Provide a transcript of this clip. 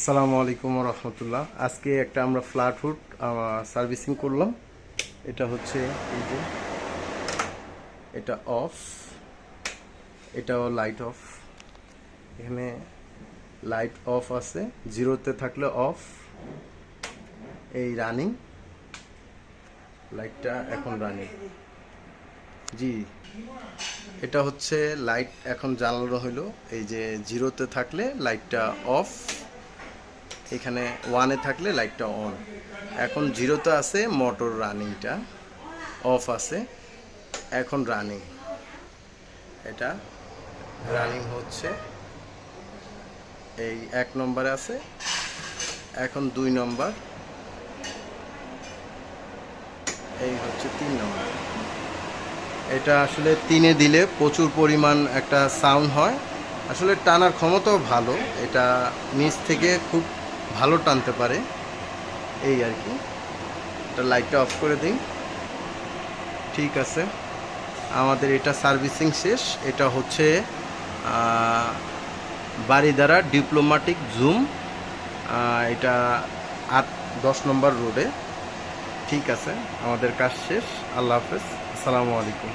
আসসালামু আলাইকুম রহমতুল্লাহ আজকে একটা আমরা ফ্ল্যাট হুড সার্ভিসিং করলাম। এটা হচ্ছে এই যে, এটা অফ, এটাও লাইট অফ। এখানে লাইট অফ আছে, জিরোতে থাকলে অফ। এই রানিং, লাইটটা এখন রানিং। জি, এটা হচ্ছে লাইট এখন জ্বালানো হলো এই যে জিরোতে থাকলে লাইটটা অফ। এখানে ওয়ানে থাকলে লাইটটা অন এখন জিরোতে আছে মোটর রানিংটা অফ আছে, এখন রানিং এটা রানিং হচ্ছে, এই এক নম্বরে আছে, এখন দুই নম্বর এই হচ্ছে তিন নম্বর এটা আসলে তিনে দিলে প্রচুর পরিমাণ একটা সাউন্ড হয়। আসলে টানার ক্ষমতাও ভালো, এটা নিচ থেকে খুব ভালো টানতে পারে। এই আর কি। এটা লাইটটা অফ করে দিই। ঠিক আছে। আমাদের এটা সার্ভিসিং শেষ। এটা হচ্ছে আহ, বারিদারা ডিপ্লোম্যাটিক জুম এটা আট দশ নম্বর রোডে ঠিক আছে। আমাদের কাজ শেষ। আল্লাহ হাফেজ। আসসালামু আলাইকুম।